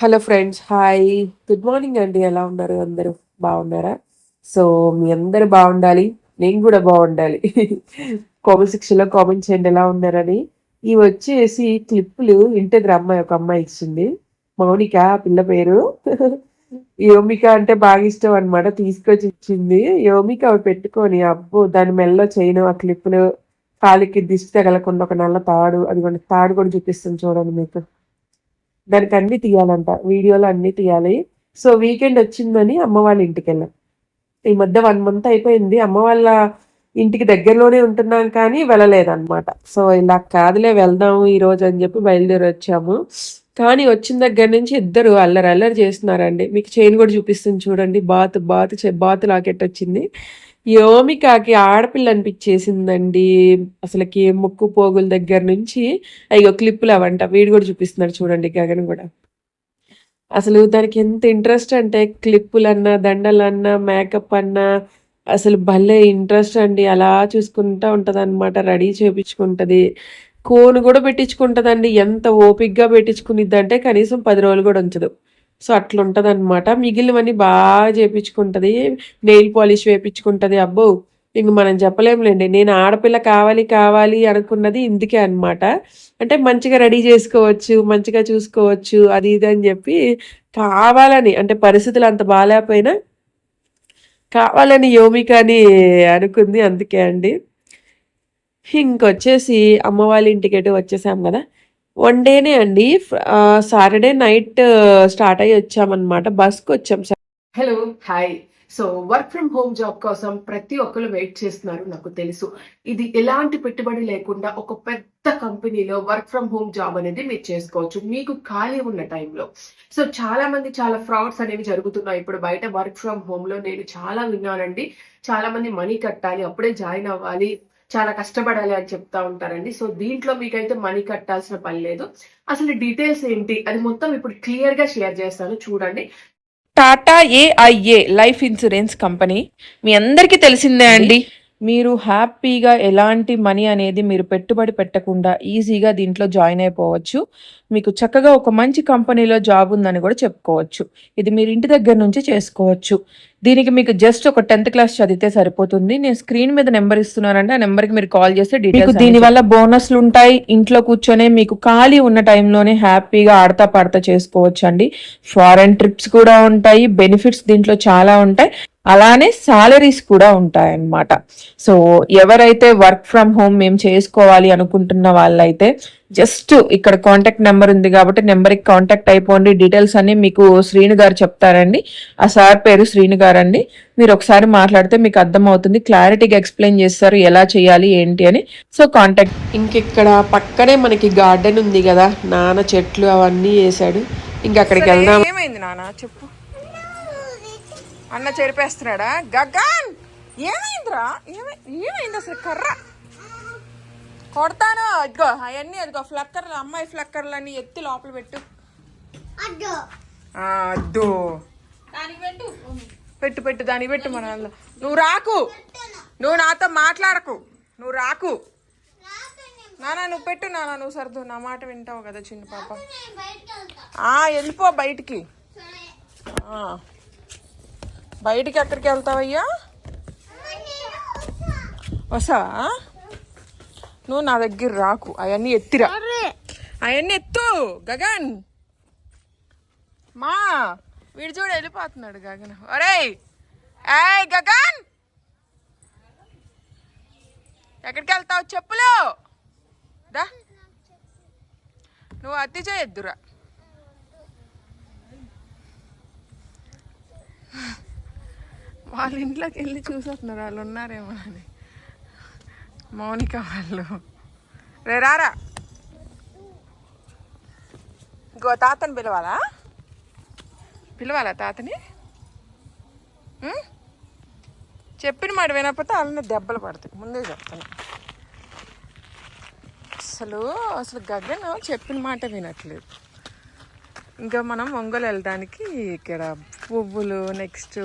Hello friends hi. Good morning అండి. ఎలా ఉన్నారు? అందరూ బాగున్నారా? సో మీ అందరు బాగుండాలి. నేను కూడా బాగుండాలి. కామెంట్ సెక్షన్లో కామెంట్ చేయండి. ఎలా ఉన్నారని. ఇవి వచ్చేసి క్లిప్పులు ఇంటి దగ్గర అమ్మాయి ఒక అమ్మాయి ఇచ్చింది. మౌనిక పిల్ల పేరు. యోమిక అంటే బాగా ఇష్టం అన్నమాట. తీసుకొచ్చి ఇచ్చింది. యోమిక అవి పెట్టుకొని అబ్బో దాని మెల్లో చైన్ ఆ క్లిప్పులు కాలికి దిష్టి తగలకుండా ఒక నల్ల తాడు అది తాడు కూడా చూపిస్తుంది చూడండి మీకు. దానికి అన్ని తీయాలంట. వీడియోలో అన్ని తీయాలి. సో వీకెండ్ వచ్చిందని అమ్మ వాళ్ళ ఇంటికి వెళ్ళాం. ఈ మధ్య వన్ మంత్ అయిపోయింది. అమ్మ వాళ్ళ ఇంటికి దగ్గరలోనే ఉంటున్నాం కానీ వెళ్ళలేదన్నమాట. సో ఇలా కాదులే వెళ్దాము ఈ రోజు అని చెప్పి బయలుదేరి వచ్చాము. కానీ వచ్చిన దగ్గర నుంచి ఇద్దరు అల్లరి అల్లరి చేస్తున్నారండి. మీకు చైన్ కూడా చూపిస్తుంది చూడండి. బాత్ బాత్ బాత్ లాకెట్ వచ్చింది. యోమికాకి ఆడపిల్ల అనిపించేసిందండి? అసలుకి ముక్కు పోగుల దగ్గర నుంచి అయ్యో క్లిప్పులు అవంట. వీడు కూడా చూపిస్తున్నాడు చూడండి గగన్ కూడా. అసలు దానికి ఎంత ఇంట్రెస్ట్ అంటే క్లిప్పులన్నా దండలన్నా మేకప్ అన్నా అసలు భలే ఇంట్రెస్ట్ అండి. అలా చూసుకుంటా ఉంటుంది అనమాట రెడీ చేపించుకుంటది. కోన్ కూడా పెట్టించుకుంటదండి. ఎంత ఓపిగ్గా పెట్టించుకునిద్ది అంటే కనీసం పది రోజులు కూడా ఉంచదు. సో అట్లా అనమాట మిగిలినవన్నీ బాగా చేపించుకుంటుంది. Nail polish వేపించుకుంటుంది. అబ్బో! ఇంక మనం చెప్పలేములేండి. నేను ఆడపిల్ల కావాలి కావాలి అనుకున్నది ఇందుకే అనమాట అంటే మంచిగా రెడీ చేసుకోవచ్చు మంచిగా చూసుకోవచ్చు అది ఇది అని చెప్పి కావాలని అంటే పరిస్థితులు అంత బాగాలేకపోయినా కావాలని యోమిక అని అనుకుంది. అందుకే అండి. ఇంకొచ్చేసి అమ్మ వాళ్ళ ఇంటికి ఎటు వచ్చేసాం కదా? వన్ డేనే అండి. సాటర్డే నైట్ స్టార్ట్ అయ్యి వచ్చామన్నమాట. బస్కి వచ్చాం hello hi. So work from home job కోసం ప్రతి ఒక్కరు వెయిట్ చేస్తున్నారు నాకు తెలుసు. ఇది ఎలాంటి పెట్టుబడి లేకుండా ఒక పెద్ద కంపెనీలో వర్క్ ఫ్రమ్ హోమ్ జాబ్ అనేది మీరు చేసుకోవచ్చు. మీకు ఖాళీ ఉన్న టైంలో. సో చాలా మంది చాలా ఫ్రాడ్స్ అనేవి జరుగుతున్నాయి. ఇప్పుడు బయట వర్క్ ఫ్రమ్ హోమ్లో నేను చాలా విన్నానండి. చాలా మంది మనీ కట్టాలి అప్పుడే జాయిన్ అవ్వాలి. చాలా కష్టపడాలి అని చెప్తా ఉంటారండి. సో దీంట్లో మీకైతే మనీ కట్టాల్సిన పని లేదు. అసలు డీటెయిల్స్ ఏంటి? అది మొత్తం ఇప్పుడు క్లియర్గా షేర్ చేస్తాను. చూడండి. Tata AIA life insurance company. మీ అందరికీ తెలిసిందే అండి. మీరు హ్యాపీగా ఎలాంటి మనీ అనేది మీరు పెట్టుబడి పెట్టకుండా ఈజీగా దీంట్లో జాయిన్ అయిపోవచ్చు. మీకు చక్కగా ఒక మంచి కంపెనీలో జాబ్ ఉందని కూడా చెప్పుకోవచ్చు. ఇది మీరు ఇంటి దగ్గర నుంచి చేసుకోవచ్చు. దీనికి మీకు జస్ట్ ఒక టెన్త్ క్లాస్ చదివితే సరిపోతుంది. నేను స్క్రీన్ మీద నెంబర్ ఇస్తున్నానంటే ఆ నెంబర్కి మీరు కాల్ చేస్తే డీటెయిల్స్ దీని వల్ల బోనస్లు ఉంటాయి. ఇంట్లో కూర్చొనే మీకు ఖాళీ ఉన్న టైంలోనే హ్యాపీగా ఆడతా పాడతా చేసుకోవచ్చు అండి ఫారెన్ ట్రిప్స్ కూడా ఉంటాయి. బెనిఫిట్స్ దీంట్లో చాలా ఉంటాయి. అలానే సాలరీస్ కూడా ఉంటాయన్నమాట. సో ఎవరైతే వర్క్ ఫ్రమ్ హోమ్ మేము చేసుకోవాలి అనుకుంటున్న వాళ్ళైతే జస్ట్ ఇక్కడ కాంటాక్ట్ నెంబర్ ఉంది కాబట్టి నెంబర్కి కాంటాక్ట్ అయిపోండి. డీటెయిల్స్ అన్ని మీకు శ్రీను గారు చెప్తారండి. ఆ సార్ పేరు శ్రీను గారు అండి మీరు ఒకసారి మాట్లాడితే మీకు అర్థమవుతుంది. క్లారిటీగా ఎక్స్ప్లెయిన్ చేస్తారు ఎలా చేయాలి ఏంటి అని. సో కాంటాక్ట్ ఇంకిక్కడ పక్కనే మనకి గార్డెన్ ఉంది కదా నాన్న చెట్లు అవన్నీ వేసాడు. ఇంకా అక్కడికి వెళ్దాం. ఏమైంది నాన్న? చెప్పు. అన్న చెరిపేస్తున్నాడా? గగన్! ఏమైందిరా? ఏమై ఏమైంది అసలు కర్ర? కొడతాను. ఇదిగో అవన్నీ అదిగో ఫ్లక్కర్లు అమ్మాయి ఫ్లక్కర్లు అన్ని ఎత్తి లోపల పెట్టు. ఆ, అద్దు పెట్టు. పెట్టు దానికి పెట్టు మన. నువ్వు రాకు. నువ్వు నాతో మాట్లాడకు. నువ్వు రాకు. నానా నువ్వు పెట్టు నానా నువ్వు సర్దు. నా మాట వింటావు కదా చిన్న పాప. ఆ వెళ్ళిపో బయటికి. ఆ. బయటికి ఎక్కడికి వెళ్తావయ్యా? వస్తావా? నువ్వు నా దగ్గర రాకు. అవన్నీ ఎత్తిరా. అవన్నీ ఎత్తు గగన్. మా వీడు చూడు వెళ్ళిపోతున్నాడు గగన్. ఒరేయ్. ఏయ్ గగన్. ఎక్కడికి వెళ్తావు చెప్పులు? దా. నువ్వు అతి చేయొద్దురా. వాళ్ళ ఇంట్లోకి వెళ్ళి చూసేస్తున్నారు వాళ్ళు ఉన్నారేమో అని. మౌనిక వాళ్ళు. రే రారా. ఇంకో తాతని పిలవాలా? పిలవాలా తాతని? చెప్పిన మాట వినకపోతే వాళ్ళని దెబ్బలు పడతాయి. ముందే చెప్తాను. అసలు అసలు గగన్ చెప్పిన మాట వినట్లేదు. ఇంకా మనం ఒంగోలు వెళ్ళడానికి ఇక్కడ పువ్వులు నెక్స్ట్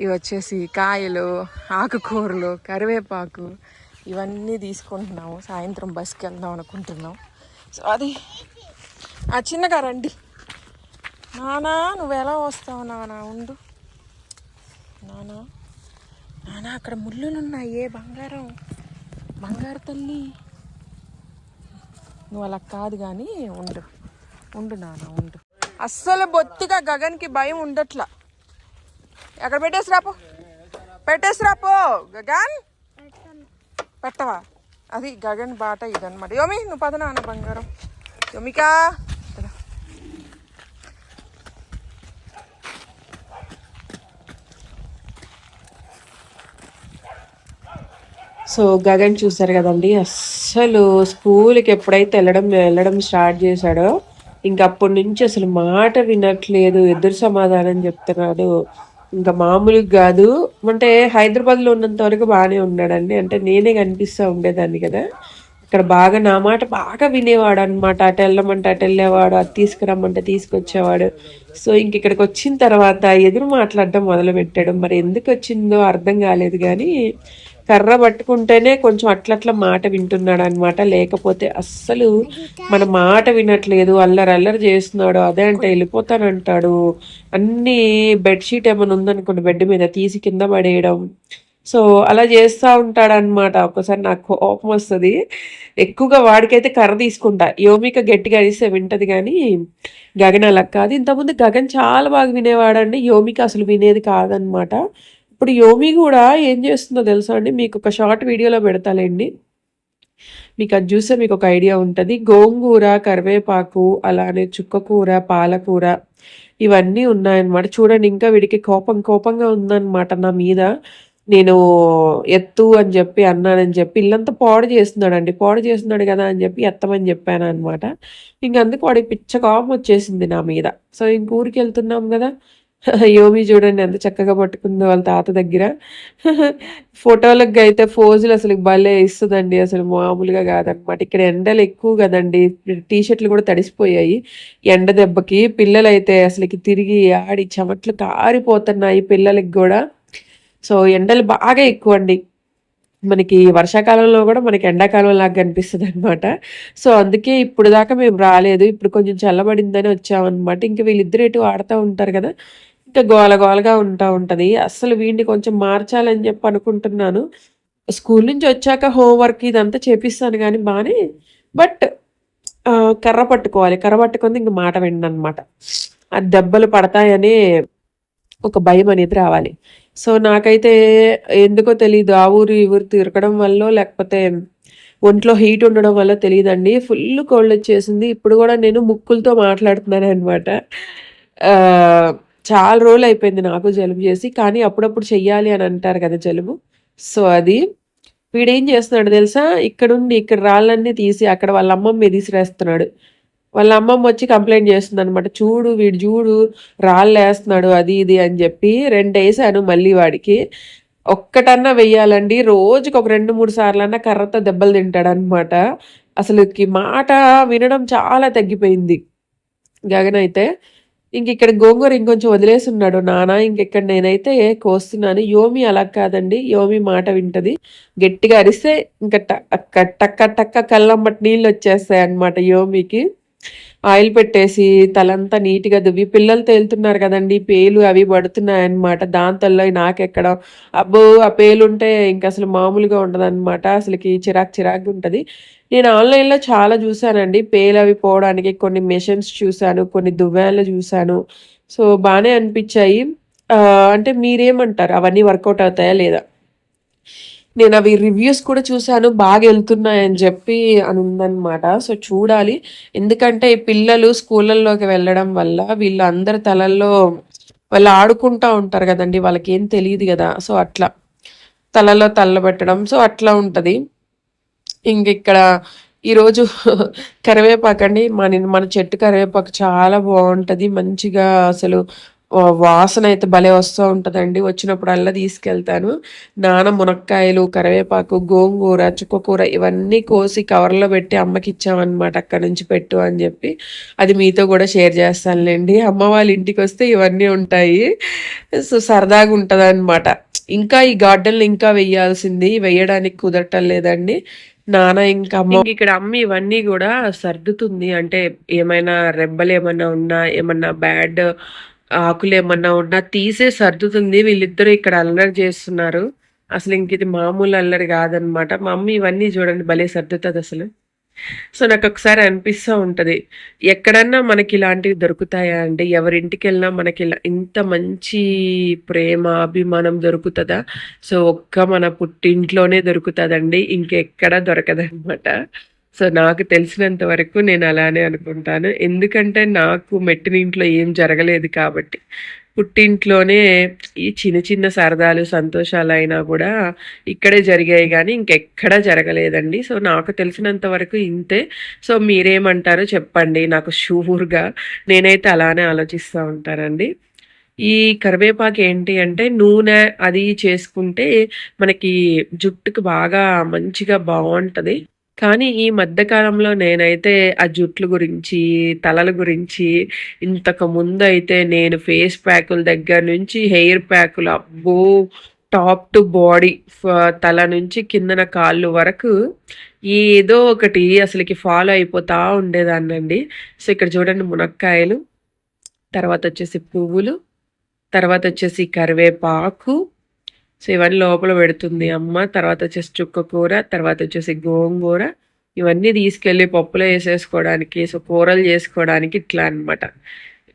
ఇవి వచ్చేసి కాయలు ఆకుకూరలు కరివేపాకు ఇవన్నీ తీసుకుంటున్నాము. సాయంత్రం బస్కి వెళ్దాం అనుకుంటున్నాం. సో అది ఆ చిన్నగా రండి. నానా నువ్వు ఎలా వస్తావు నానా? ఉండు. నానా నానా అక్కడ ముళ్ళులు ఉన్నాయి బంగారం. బంగారు తల్లి. నువ్వు అలా కాదు కానీ ఉండు. ఉండు నానా ఉండు. అస్సలు బొత్తిగా గగన్కి భయం ఉండట్లా. ఎక్కడ పెట్టేసి రాపో? పెట్టేసి రాపో గగన్. పెట్టవా? అది గగన్ బాట ఇదన్నమాట. యోమి నువ్వు పద నాన్న బంగారం? యోమికా సో గగన్ చూసారు కదండి అస్సలు స్కూల్కి ఎప్పుడైతే వెళ్ళడం వెళ్ళడం స్టార్ట్ చేశాడో ఇంకా అప్పటి నుంచి అసలు మాట వినట్లేదు ఎదురు సమాధానం చెప్తున్నాడు. ఇంకా మామూలుగా కాదు. అంటే హైదరాబాద్లో ఉన్నంత వరకు బాగానే ఉన్నాడండి. అంటే నేనే కనిపిస్తూ ఉండేదాన్ని కదా. ఇక్కడ బాగా నా మాట బాగా వినేవాడు అనమాట అటు వెళ్ళమంటే అటు వెళ్ళేవాడు అది తీసుకురమ్మంటే తీసుకొచ్చేవాడు. సో ఇంక ఇక్కడికి వచ్చిన తర్వాత ఎదురు మాట్లాడడం మొదలు పెట్టాడు మరి ఎందుకు వచ్చిందో అర్థం కాలేదు కానీ కర్ర పట్టుకుంటేనే కొంచెం అట్లట్లా మాట వింటున్నాడు అనమాట లేకపోతే అస్సలు మన మాట వినట్లేదు. అల్లరి అల్లరి చేస్తున్నాడు. అదే అంటే వెళ్ళిపోతానంటాడు. అన్ని బెడ్షీట్ ఏమైనా ఉందనుకోండి బెడ్ మీద తీసి కింద పడేయడం. సో అలా చేస్తూ ఉంటాడు అనమాట ఒకసారి నాకు కోపం వస్తుంది. ఎక్కువగా వాడికైతే కర్ర తీసుకుంటా. యోమిక గట్టిగా అరిస్తే వింటది కానీ గగన్ అలా కాదు. ఇంతకుముందు గగన్ చాలా బాగా వినేవాడండి. యోమిక అసలు వినేది కాదనమాట ఇప్పుడు యోమి కూడా ఏం చేస్తుందో తెలుసా అండి? మీకు ఒక షార్ట్ వీడియోలో పెడతాలేండి. మీకు అది చూస్తే మీకు ఒక ఐడియా ఉంటుంది. గోంగూర కరివేపాకు అలానే చుక్కకూర పాలకూర ఇవన్నీ ఉన్నాయన్నమాట. చూడండి ఇంకా వీడికి కోపం కోపంగా ఉందన్నమాట నా మీద. నేను ఎత్తు అని చెప్పి అన్నానని చెప్పి ఇల్లంతా పాడు చేస్తున్నాడండి. పాడు చేస్తున్నాడు కదా అని చెప్పి ఎత్తమని చెప్పాను అనమాట ఇంకందుకు వాడికి పిచ్చ కోపం వచ్చేసింది నా మీద. సో ఇంక ఊరికి వెళ్తున్నాం కదా. యోమి చూడండి ఎంత చక్కగా పట్టుకుందో వాళ్ళ తాత దగ్గర. ఫోటోలకు అయితే ఫోజులు అసలు భలే ఇస్తుందండి. అసలు మామూలుగా కాదనమాట ఇక్కడ ఎండలు ఎక్కువ కదండి. టీ షర్ట్లు కూడా తడిసిపోయాయి ఎండ దెబ్బకి. పిల్లలైతే అసలుకి తిరిగి ఆడి చెమట్లు కారిపోతున్నాయి పిల్లలకి కూడా. సో ఎండలు బాగా ఎక్కువ అండి మనకి వర్షాకాలంలో కూడా మనకి ఎండాకాలం లాగా కనిపిస్తుంది అనమాట సో అందుకే ఇప్పుడు దాకా మేము రాలేదు. ఇప్పుడు కొంచెం చల్లబడిందని వచ్చామన్నమాట. ఇంకా వీళ్ళిద్దరు ఎటు ఆడుతూ ఉంటారు కదా. ఇంకా గోల గోలగా ఉంటా ఉంటుంది. అసలు వీడిని కొంచెం మార్చాలని చెప్పి అనుకుంటున్నాను. స్కూల్ నుంచి వచ్చాక హోంవర్క్ ఇదంతా చేపిస్తాను కానీ బాగానే బట్ కర్ర పట్టుకోవాలి. కర్ర పట్టుకుంది ఇంక మాట విండనమాట ఆ దెబ్బలు పడతాయనే ఒక భయం అనేది రావాలి. సో నాకైతే ఎందుకో తెలియదు ఆ ఊరు ఈ ఊరు తిరగడం వల్ల లేకపోతే ఒంట్లో హీట్ ఉండడం వల్ల తెలియదండి ఫుల్ కోల్డ్ వచ్చేసింది. ఇప్పుడు కూడా నేను ముక్కులతో మాట్లాడుతున్నాను అనమాట చాలా రోజులు అయిపోయింది నాకు జలుబు చేసి కానీ అప్పుడప్పుడు చెయ్యాలి అని అంటారు కదా జలుబు. సో అది వీడేం చేస్తున్నాడు తెలుసా? ఇక్కడుండి ఇక్కడ రాళ్ళన్నీ తీసి అక్కడ వాళ్ళ అమ్మమ్మ మీద తీసిరేస్తున్నాడు. వాళ్ళ అమ్మమ్మ వచ్చి కంప్లైంట్ చేస్తుంది అనమాట చూడు వీడు చూడు రాళ్ళు వేస్తున్నాడు అది ఇది అని చెప్పి రెండు వేసాను మళ్ళీ వాడికి. ఒక్కటన్నా వెయ్యాలండి. రోజుకి ఒక రెండు మూడు సార్లు అన్నా కర్రతో దెబ్బలు తింటాడు అనమాట అసలుకి మాట వినడం చాలా తగ్గిపోయింది. గగన్ అయితే ఇంక ఇక్కడ గోంగూర ఇంకొంచెం వదిలేసి ఉన్నాడు ఇంకెక్కడ నేనైతే కోస్తున్నాను. యోమి అలా కాదండి. యోమి మాట వింటది. గట్టిగా అరిస్తే ఇంకా టక్క టక్క టక్క కళ్ళమ్మటి నీళ్ళు వచ్చేస్తాయి అన్నమాట యోమికి. ఆయిల్ పెట్టేసి తలంతా నీట్గా దువ్వి పిల్లలతో వెళ్తున్నారు కదండి పేలు అవి పడుతున్నాయి అనమాట దాంతో నాకెక్కడ అబ్బో ఆ పేలు ఉంటే ఇంకా అసలు మామూలుగా ఉండదు అనమాట అసలుకి చిరాకు చిరాకు ఉంటుంది. నేను ఆన్లైన్లో చాలా చూశానండి పేలు అవి పోవడానికి కొన్ని మెషిన్స్ చూశాను కొన్ని దువ్వాలు చూశాను సో బాగానే అనిపించాయి. అంటే మీరేమంటారు? అవన్నీ వర్కౌట్ అవుతాయా లేదా? నేను అవి రివ్యూస్ కూడా చూశాను బాగా వెళ్తున్నాయని చెప్పి అని ఉందన్నమాట. సో చూడాలి. ఎందుకంటే పిల్లలు స్కూళ్ళల్లోకి వెళ్ళడం వల్ల వీళ్ళందరి తలల్లో వాళ్ళు ఆడుకుంటా ఉంటారు కదండి వాళ్ళకి ఏం తెలియదు కదా. సో అట్లా. తలలో తల్ల పెట్టడం సో అట్లా ఉంటుంది. ఇంక ఇక్కడ ఈరోజు కరివేపాకు అండి మన మన చెట్టు కరివేపాకు చాలా బాగుంటుంది. మంచిగా అసలు వాసన అయితే భలే వస్తూ ఉంటుందండి. వచ్చినప్పుడల్లా తీసుకెళ్తాను. నాన మునక్కాయలు కరివేపాకు గోంగూర చుక్కకూర ఇవన్నీ కోసి కవర్లో పెట్టి అమ్మకి ఇచ్చామన్నమాట. అక్కడ నుంచి పెట్టు అని చెప్పి. అది మీతో కూడా షేర్ చేస్తానులేండి. అమ్మ వాళ్ళ ఇంటికి వస్తే ఇవన్నీ ఉంటాయి. సో సరదాగా ఉంటుంది ఇంకా ఈ గార్డెన్లు ఇంకా వెయ్యాల్సింది. వెయ్యడానికి కుదరటం లేదండి. నాన్న ఇంకా అమ్మ ఇక్కడ అమ్మ ఇవన్నీ కూడా సర్దుతుంది. అంటే ఏమైనా రెబ్బలు ఏమైనా ఉన్నా ఏమన్నా బ్యాడ్ ఆకులు ఏమన్నా ఉన్నా తీసే సర్దుతుంది. వీళ్ళిద్దరూ ఇక్కడ అల్లరి చేస్తున్నారు. అసలు ఇంక ఇది మామూలు అల్లరి కాదనమాట. మా అమ్మ ఇవన్నీ చూడండి భలే సర్దుతుంది అసలు. సో నాకు ఒకసారి అనిపిస్తూ ఉంటుంది ఎక్కడన్నా మనకి ఇలాంటివి దొరుకుతాయా అండి? ఎవరింటికి వెళ్ళినా మనకి ఇలా ఇంత మంచి ప్రేమ అభిమానం దొరుకుతుందా? సో ఒక్క మన పుట్టింట్లోనే దొరుకుతుందండి. ఇంకెక్కడ దొరకదనమాట. సో నాకు తెలిసినంత వరకు నేను అలానే అనుకుంటాను. ఎందుకంటే నాకు మెట్టినింట్లో ఏం జరగలేదు కాబట్టి పుట్టింట్లోనే ఈ చిన్న చిన్న సరదాలు సంతోషాలు అయినా కూడా ఇక్కడే జరిగాయి కానీ ఇంకెక్కడా జరగలేదండి. సో నాకు తెలిసినంత వరకు ఇంతే. సో మీరేమంటారో చెప్పండి. నాకు షూర్గా నేనైతే అలానే ఆలోచిస్తూ ఉంటానండి. ఈ కరివేపాకు ఏంటి అంటే నూనె అది చేసుకుంటే మనకి జుట్టుకు బాగా మంచిగా బాగుంటుంది. కానీ ఈ మధ్యకాలంలో నేనైతే ఆ జుట్ల గురించి తలల గురించి ఇంతకు ముందు అయితే నేను ఫేస్ ప్యాకుల దగ్గర నుంచి హెయిర్ ప్యాకులు అబ్బో టాప్ టు బాడీ తల నుంచి కిందన కాళ్ళు వరకు ఏదో ఒకటి అసలుకి ఫాలో అయిపోతా ఉండేదాన్నండి. సో ఇక్కడ చూడండి మునక్కాయలు తర్వాత వచ్చేసి పువ్వులు తర్వాత వచ్చేసి కరివేపాకు సో ఇవన్నీ లోపల పెడుతుంది అమ్మ. తర్వాత వచ్చేసి చుక్క కూర తర్వాత వచ్చేసి గోంగూర. ఇవన్నీ తీసుకెళ్ళి పప్పులో వేసేసుకోవడానికి సో కూరలు చేసుకోవడానికి ఇట్లా అన్నమాట.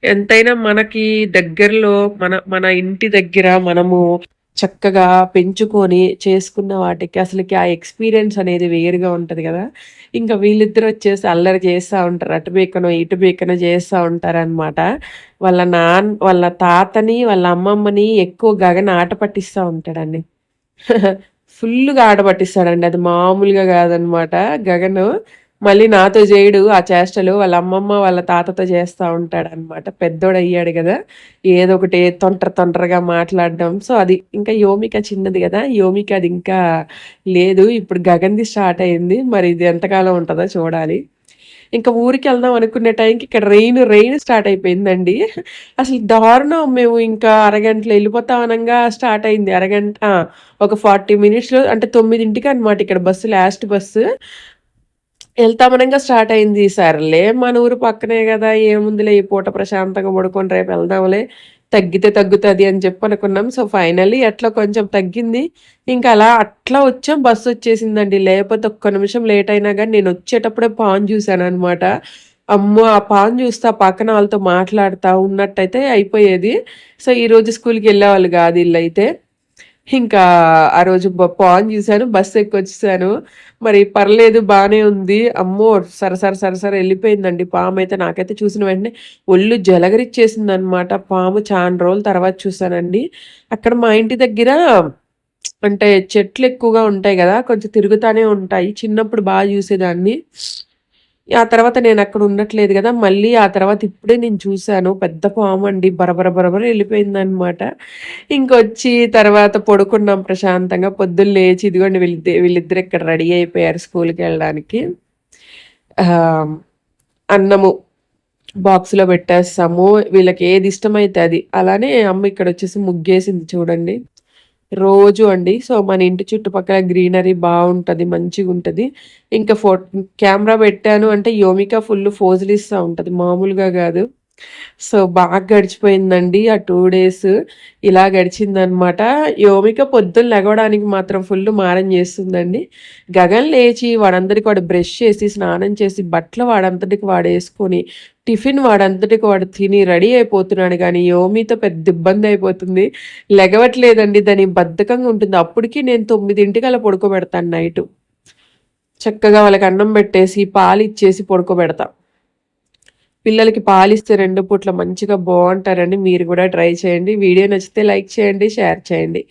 ఎంతైనా మనకి దగ్గరలో మన మన ఇంటి దగ్గర మనము చక్కగా పెంచుకొని చేసుకున్న వాటికి అసలుకి ఆ ఎక్స్పీరియన్స్ అనేది వేరుగా ఉంటుంది కదా. ఇంకా వీళ్ళిద్దరు వచ్చేసి అల్లరి చేస్తూ ఉంటారు. అటు బీకనో ఇటు బీకనో చేస్తూ ఉంటారు అనమాట వాళ్ళ నాన్న వాళ్ళ తాతని వాళ్ళ అమ్మమ్మని ఎక్కువ గగన ఆట పట్టిస్తూ ఉంటాడండి. ఫుల్గా ఆట పట్టిస్తాడండి. అది మామూలుగా కాదనమాట గగను మళ్ళీ నాతో చేయడు ఆ చేష్టలు వాళ్ళ అమ్మమ్మ వాళ్ళ తాతతో చేస్తూ ఉంటాడు అనమాట పెద్దోడు అయ్యాడు కదా ఏదో ఒకటి తొంటర తొంటరగా మాట్లాడడం. సో అది ఇంకా యోమిక చిన్నది కదా యోమిక అది ఇంకా లేదు. ఇప్పుడు గగన్ది స్టార్ట్ అయింది. మరి ఇది ఎంతకాలం ఉంటుందో చూడాలి. ఇంకా ఊరికి వెళ్దాం అనుకునే టైంకి ఇక్కడ రెయిన్ రెయిన్ స్టార్ట్ అయిపోయిందండి. అసలు దారుణం. మేము ఇంకా అరగంటలో వెళ్ళిపోతాం అనగా స్టార్ట్ అయింది. అరగంట ఒక ఫార్టీ మినిట్స్లో అంటే తొమ్మిదింటికి అనమాట ఇక్కడ బస్సు లాస్ట్ బస్సు. వెళ్తామనంగా స్టార్ట్ అయింది. సర్లే మన ఊరు పక్కనే కదా ఏముందిలే ఈ పూట ప్రశాంతంగా పడుకొని రేపు వెళ్దాంలే తగ్గితే తగ్గుతుంది అని చెప్పి అనుకున్నాం. సో ఫైనల్లీ అట్లా కొంచెం తగ్గింది. ఇంకా అలా అట్లా వచ్చాం. బస్సు వచ్చేసిందండి. లేకపోతే ఒక్క నిమిషం లేట్ అయినా కానీ నేను వచ్చేటప్పుడే పాన్ చూశాను అనమాట అమ్మో ఆ పాన్ చూస్తా పక్కన వాళ్ళతో మాట్లాడుతూ ఉన్నట్టయితే అయిపోయేది. సో ఈ రోజు స్కూల్కి వెళ్ళేవాళ్ళు కాదు వీళ్ళు అయితే ఇంకా ఆ రోజు పాన్ చూశాను బస్సు ఎక్కి వచ్చేసాను మరి పర్లేదు బాగానే ఉంది. అమ్మో సరసర సరసర వెళ్ళిపోయిందండి పాము అయితే. నాకైతే చూసిన వెంటనే ఒళ్ళు జలగరిచ్చేసింది అనమాట పాము చాలా రోజుల తర్వాత చూసానండి అక్కడ మా ఇంటి దగ్గర అంటే చెట్లు ఎక్కువగా ఉంటాయి కదా కొంచెం తిరుగుతానే ఉంటాయి. చిన్నప్పుడు బాగా చూసేదాన్ని. ఆ తర్వాత నేను అక్కడ ఉండట్లేదు కదా మళ్ళీ ఆ తర్వాత ఇప్పుడే నేను చూశాను. పెద్ద పాము అండి. బరబర బరబర వెళ్ళిపోయింది అనమాట ఇంకొచ్చి తర్వాత పడుకున్నాం ప్రశాంతంగా. పొద్దున్న లేచి ఇదిగోండి వీళ్ళిద్దరు వీళ్ళిద్దరు ఇక్కడ రెడీ అయిపోయారు స్కూల్కి వెళ్ళడానికి. అన్నము బాక్స్లో పెట్టేస్తాము. వీళ్ళకి ఏది ఇష్టమైతే అది. అలానే అమ్మ ఇక్కడ వచ్చేసి ముగ్గేసింది చూడండి. రోజు అండి. సో మన ఇంటి చుట్టుపక్కల గ్రీనరీ బాగుంటుంది మంచిగా ఉంటుంది. ఇంకా ఫో కెమెరా పెట్టాను అంటే యోమిక ఫుల్ ఫోజులు ఇస్తూ ఉంటుంది. మామూలుగా కాదు. సో బాగా గడిచిపోయిందండి ఆ టూ డేస్. ఇలా గడిచిందనమాట యోమిక పొద్దున్న లెగవడానికి మాత్రం ఫుల్ మారం చేస్తుందండి. గగన్ లేచి వాడందరికి వాడు బ్రష్ చేసి స్నానం చేసి బట్టలు వాడంతటికి వాడు వేసుకొని టిఫిన్ వాడంతటికి వాడు తిని రెడీ అయిపోతున్నాడు. కానీ యోమితో పెద్ద ఇబ్బంది అయిపోతుంది. లెగవట్లేదండి దాని బద్ధకంగా ఉంటుంది. అప్పటికి నేను తొమ్మిదింటికి అలా పడుకోబెడతాను నైట్. చక్కగా వాళ్ళకి అన్నం పెట్టేసి పాలు ఇచ్చేసి పడుకోబెడతాను పిల్లలకి పాలిస్తే రెండు పూట్ల మంచిగా బాగుంటారండి మీరు కూడా ట్రై చేయండి. వీడియో నచ్చితే లైక్ చేయండి షేర్ చేయండి.